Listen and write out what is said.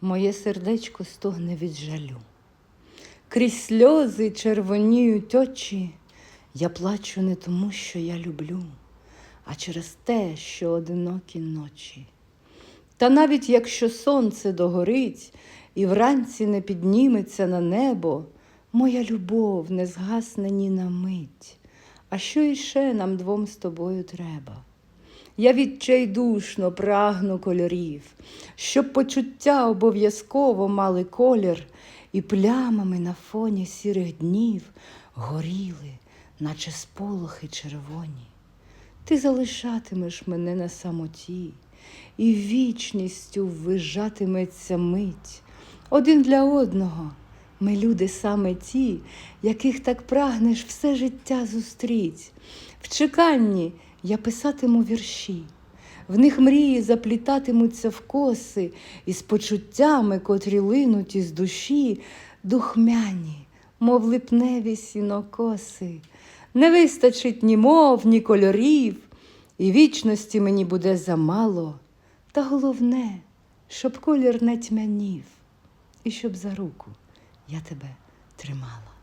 Моє сердечко стогне від жалю. Крізь сльози червоніють очі. Я плачу не тому, що я люблю, а через те, що одинокі ночі. Та навіть якщо сонце догорить і вранці не підніметься на небо, моя любов не згасне ні на мить. А що іще нам двом з тобою треба? Я відчайдушно прагну кольорів, щоб почуття обов'язково мали колір, і плямами на фоні сірих днів горіли, наче сполохи червоні. Ти залишатимеш мене на самоті, і вічністю ввижатиметься мить. Один для одного ми люди саме ті, яких так прагнеш все життя зустріть. В чеканні я писатиму вірші, в них мрії заплітатимуться в коси, і з почуттями, котрі линуть із душі, духмяні, мов липневі сінокоси. Не вистачить ні мов, ні кольорів, і вічності мені буде замало. Та головне, щоб колір не тьмянів, і щоб за руку я тебе тримала.